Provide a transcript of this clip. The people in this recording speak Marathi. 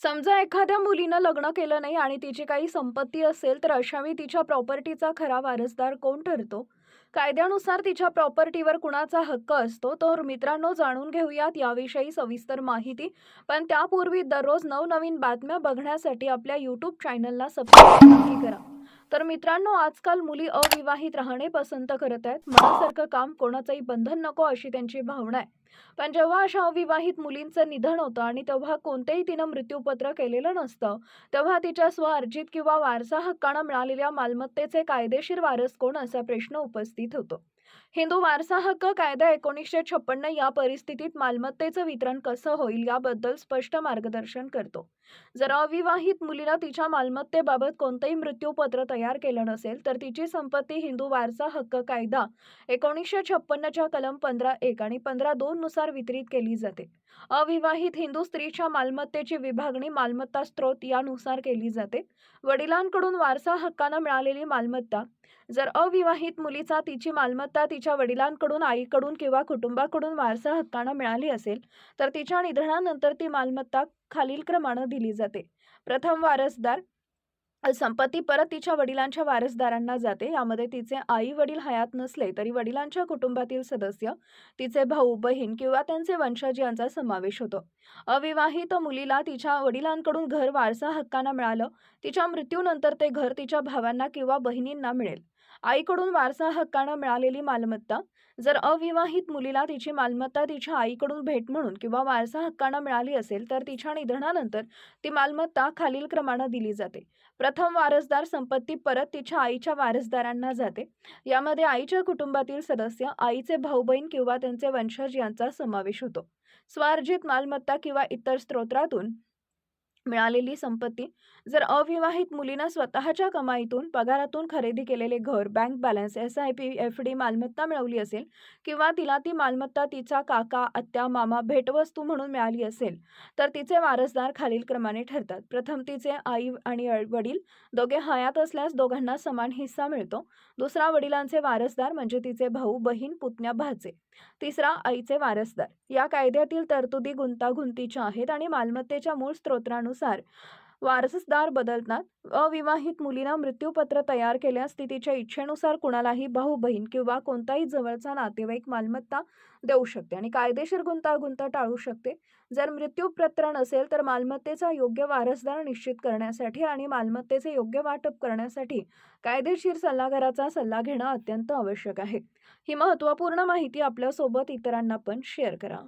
समजा एखाद्या मुलीनं लग्न केलं नाही आणि तिची काही संपत्ती असेल तर अशावेळी तिच्या प्रॉपर्टीचा खरा वारसदार कोण ठरतो? कायद्यानुसार तिच्या प्रॉपर्टीवर कुणाचा हक्क असतो तर मित्रांनो जाणून घेऊयात याविषयी सविस्तर माहिती. पण त्यापूर्वी दररोज नवनवीन बातम्या बघण्यासाठी आपल्या यूट्यूब चॅनलला सबस्क्राईब नक्की करा. तर मित्रांनो आजकाल मुली अविवाहित राहणे पसंत करत आहेत. मनासारखं काम कोणाचंही बंधन नको अशी त्यांची भावना आहे. पण जेव्हा अशा अविवाहित मुलींचं निधन होतं आणि तेव्हा कोणतेही तिनं मृत्यूपत्र केलेलं नसतं तेव्हा तिच्या स्वअर्जित किंवा वारसा हक्कानं मिळालेल्या मालमत्तेचे कायदेशीर वारस कोण असा प्रश्न उपस्थित होतो? हिंदू वारसा हक्क कायदा एकोणीसशे छप्पन्न या परिस्थितीत मालमत्तेचं वितरण कसं होईल याबद्दल स्पष्ट मार्गदर्शन करतो. जर अविवाहित मुलीला तिच्या मालमत्तेबाबत कोणतंही मृत्यूपत्र तयार केलं नसेल तर तिची संपत्ती हिंदू वारसा हक्क कायदा एकोणीसशे छप्पन्नच्या कलम पंधरा एक आणि पंधरा दोन नुसार वितरित केली जाते. अविवाहित हिंदू स्त्रीच्या मालमत्तेची विभागणी मालमत्ता स्त्रोत यानुसार केली जाते. वडिलांकडून वारसा हक्कानं मिळालेली मालमत्ता जर अविवाहित मुलीचा तिची मालमत्ता तिच्या वडिलांकडून आईकडून किंवा कुटुंबाकडून वारसा हक्कानं मिळाली असेल तर तिच्या निधनानंतर ती मालमत्ता खालील क्रमानं दिली जाते. प्रथम वारसदार संपत्ती परत तिच्या वडिलांच्या वारसदारांना जाते. यामध्ये तिचे आई वडील हयात नसले तरी वडिलांच्या कुटुंबातील सदस्य तिचे भाऊ बहीण किंवा त्यांचे वंशज यांचा समावेश होतो. अविवाहित मुलीला तिच्या वडिलांकडून घर वारसा हक्कानं मिळालं. तिच्या मृत्यूनंतर ते घर तिच्या भावांना किंवा बहिणींना मिळेल. आईकडून वारसा हक्कानं मिळालेली मालमत्ता. जर अविवाहित मुलीला तिची मालमत्ता तिच्या आईकडून भेट म्हणून किंवा वारसा हक्कानं मिळाली असेल तर तिच्या निधनानंतर ती मालमत्ता खालील क्रमानं दिली जाते. प्रथम वारसदार संपत्ती परत तिच्या आईच्या वारसदारांना जाते. यामध्ये आईच्या कुटुंबातील सदस्य आईचे भाऊ बहीण किंवा त्यांचे वंशज यांचा समावेश होतो. स्वार्जित मालमत्ता किंवा इतर स्त्रोत्रातून मिळालेली संपत्ती जर अविवाहित मुलीनं स्वतःच्या कमाईतून पगारातून खरेदी केलेले घर bank balance S I P F D मालमत्ता मिळवली असेल किंवा तिला ती मालमत्ता तिचा काका आत्या मामा भेटवस्तू म्हणून मिळाली असेल तर तिचे वारसदार खालील क्रमाने ठरतात. प्रथम तिचे आई आणि वडील दोघे हयात असल्यास दोघांना समान हिस्सा मिळतो. दुसरा वडिलांचे वारसदार म्हणजे तिचे भाऊ बहीण पुतण्या भाचे. तिसरा आईचे वारसदार. या कायद्यातील तरतुदी गुंतागुंतीच्या आहेत आणि मालमत्तेच्या मूळ स्त्रोत्रानुसार वारसदार बदलतात. अविवाहित मुलीनं मृत्यूपत्र तयार केल्यास ती तिच्या इच्छेनुसार कुणालाही भाऊ बहीण किंवा कोणताही जवळचा नातेवाईक मालमत्ता देऊ शकते आणि कायदेशीर गुंतागुंत टाळू शकते. जर मृत्यूपत्र नसेल तर मालमत्तेचा योग्य वारसदार निश्चित करण्यासाठी आणि मालमत्तेचे योग्य वाटप करण्यासाठी कायदेशीर सल्लागाराचा सल्ला घेणं अत्यंत आवश्यक आहे. ही महत्त्वपूर्ण माहिती आपल्यासोबत इतरांना पण शेअर करा.